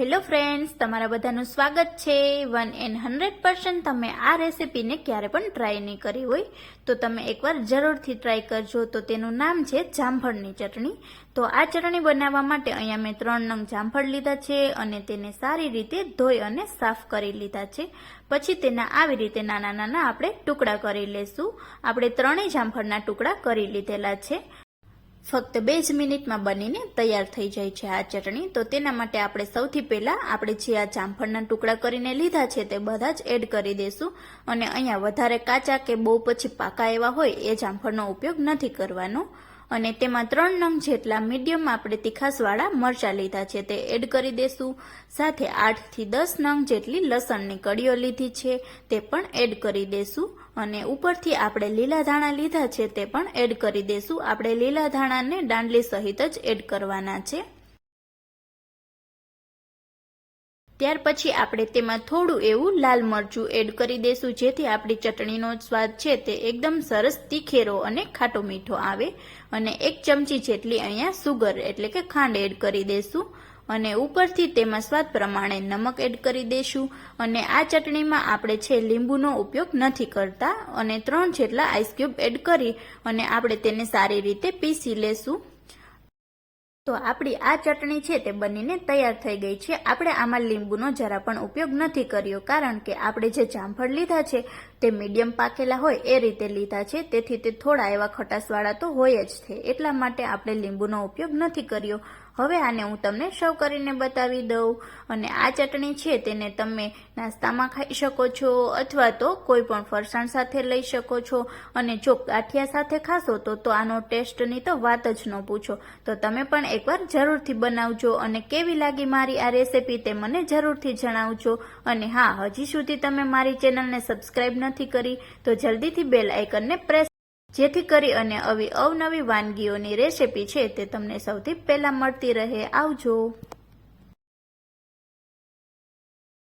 Hello friends તમારા બધાનું સ્વાગત છે. વન એન્ડ હંડ્રેડ પર્સન્ટ તમે આ રેસિપીને ક્યારે પણ ટ્રાય નહીં કરી હોય. તો તમે એકવાર જરૂરથી ટ્રાય કરજો. તો તેનું નામ છે જામફળની ચટણી. તો આ ચટણી બનાવવા માટે અહીંયા મેં ત્રણ નંગ જામફળ લીધા છે અને તેને સારી રીતે ધોઈ અને સાફ કરી લીધા છે. પછી તેના આવી રીતે નાના નાના આપણે ટુકડા કરી લેશું. આપણે ત્રણેય જામફળના ટુકડા કરી લીધેલા છે. ફક્ત બે જ મિનિટમાં બનીને તૈયાર થઈ જાય છે આ ચટણી. તો તેના માટે આપણે સૌથી પહેલાં આપણે જે આ જામફળના ટુકડા કરીને લીધા છે તે બધા જ એડ કરી દઈશું અને અહીંયા વધારે કાચા કે બહુ પછી પાકા એવા હોય એ જામફળનો ઉપયોગ નથી કરવાનો. અને તેમાં ત્રણ નંગ જેટલા મીડિયમ આપણે તીખાસવાળા મરચાં લીધા છે તે એડ કરી દેશું. સાથે આઠથી દસ નંગ જેટલી લસણની કડીઓ લીધી છે તે પણ એડ કરી દેશું. અને ઉપરથી આપણે લીલા ધાણા લીધા છે તે પણ એડ કરી દેશું. આપણે લીલા ધાણાને દાંડલી સહિત જ એડ કરવાના છે. ત્યાર પછી આપણે તેમાં થોડું એવું લાલ મરચું એડ કરી દઈશું જેથી આપણી ચટણીનો સ્વાદ છે તે એકદમ સરસ તીખેરો અને ખાટો મીઠો આવે. અને એક ચમચી જેટલી અહીંયા સુગર એટલે કે ખાંડ એડ કરી દઈશું અને ઉપરથી તેમાં સ્વાદ પ્રમાણે નમક એડ કરી દઈશું અને આ ચટણીમાં આપણે છે લીંબુનો ઉપયોગ નથી કરતા. અને ત્રણ જેટલા આઈસ ક્યુબ એડ કરી અને આપણે તેને સારી રીતે પીસી લેશું. તો આપણી આ ચટણી છે તે બનીને તૈયાર થઈ ગઈ છે. આપણે આમાં લીંબુનો જરા પણ ઉપયોગ નથી કર્યો, કારણ કે આપણે જે જામફળ લીધા છે તે મીડિયમ પાકેલા હોય એ રીતે લીધા છે, તેથી તે થોડા એવા ખટાસવાળા તો હોય જ છે. એટલા માટે આપણે લીંબુનો ઉપયોગ નથી કર્યો. હવે આને હું તમને સર્વ કરીને બતાવી દઉં. અને આ ચટણી છે તેને તમે નાસ્તામાં ખાઈ શકો છો અથવા તો કોઈ પણ ફરસાણ સાથે લઈ શકો છો. અને જો ગાંઠિયા સાથે ખાશો તો તો આનો ટેસ્ટની તો વાત જ ન પૂછો. તો તમે પણ એકવાર જરૂરથી બનાવજો અને કેવી લાગી મારી આ રેસિપી તે મને જરૂરથી જણાવજો. અને હા, હજી સુધી તમે મારી ચેનલને સબસ્ક્રાઈબ નથી કરી તો જલ્દીથી બેલ આઇકનને પ્રેસ જેથી કરી અને આવી અવનવી વાનગીઓની રેસિપી છે તે તમને સૌથી પહેલા મળતી રહે. આવજો.